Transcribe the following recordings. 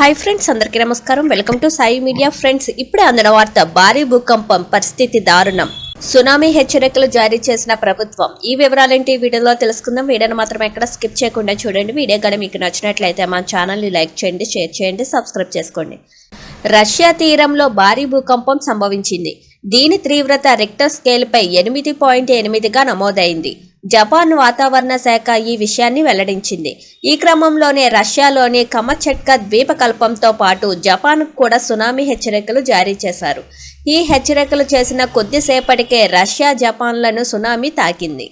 Hi friends అందరికీ నమస్కారం. Welcome to Sai media friends ఇప్పుడే అందిన వార్త భారీ భూకంపం పరిస్థితి దారుణం. సునామీ హెచ్చరికలు జారీ చేసిన ప్రభుత్వం. ఈ వివరాలేంటి వీడియోలో తెలుసుకుందాం. వీడియోను మాత్రం ఎక్కడ స్కిప్ చేయకుండా చూడండి. వీడియో కానీ మీకు నచ్చినట్లయితే మా ఛానల్ని లైక్ చేయండి షేర్ చేయండి సబ్స్క్రైబ్ చేసుకోండి. రష్యా తీరంలో భారీ భూకంపం సంభవించింది. దీని తీవ్రత రిక్టర్ స్కేల్పై ఎనిమిది పాయింట్ ఎనిమిదిగా నమోదైంది. జపాన్ వాతావరణ శాఖ ఈ విషయాన్ని వెల్లడించింది. ఈ క్రమంలోనే రష్యాలోని కమచెట్క ద్వీపకల్పంతో పాటు జపాన్ కూడా సునామీ హెచ్చరికలు జారీ చేశారు. ఈ హెచ్చరికలు చేసిన కొద్దిసేపటికే రష్యా జపాన్లను సునామీ తాకింది.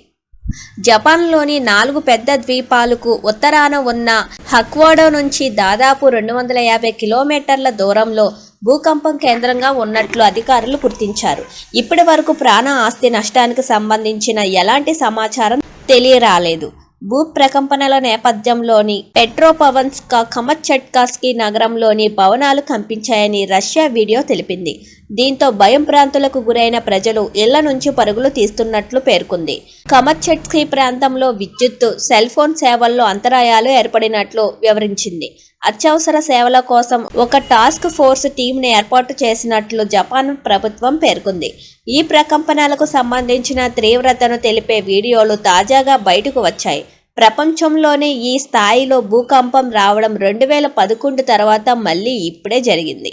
జపాన్లోని నాలుగు పెద్ద ద్వీపాలకు ఉత్తరాన ఉన్న హక్వాడో నుంచి దాదాపు రెండు వందల యాభై కిలోమీటర్ల దూరంలో భూకంపం కేంద్రంగా ఉన్నట్లు అధికారులు గుర్తించారు. ఇప్పటి వరకు ప్రాణ ఆస్తి నష్టానికి సంబంధించిన ఎలాంటి సమాచారం తెలియరాలేదు. భూ ప్రకంపనల నేపథ్యంలోని పెట్రోపవన్స్కా కమచట్కాస్కీ నగరంలోని భవనాలు కంపించాయని రష్యా వీడియో తెలిపింది. దీంతో భయం ప్రాంతులకు గురైన ప్రజలు ఇళ్ళ నుంచి పరుగులు తీస్తున్నట్లు పేర్కొంది. కమర్చెట్స్కీ ప్రాంతంలో విద్యుత్తు సెల్ ఫోన్ సేవల్లో అంతరాయాలు ఏర్పడినట్లు వివరించింది. అత్యవసర సేవల కోసం ఒక టాస్క్ ఫోర్స్ టీంను ఏర్పాటు చేసినట్లు జపాన్ ప్రభుత్వం పేర్కొంది. ఈ ప్రకంపనలకు సంబంధించిన తీవ్రతను తెలిపే వీడియోలు తాజాగా బయటకు వచ్చాయి. ప్రపంచంలోనే ఈ స్థాయిలో భూకంపం రావడం రెండు వేల పదకొండు తర్వాత మళ్ళీ ఇప్పుడే జరిగింది.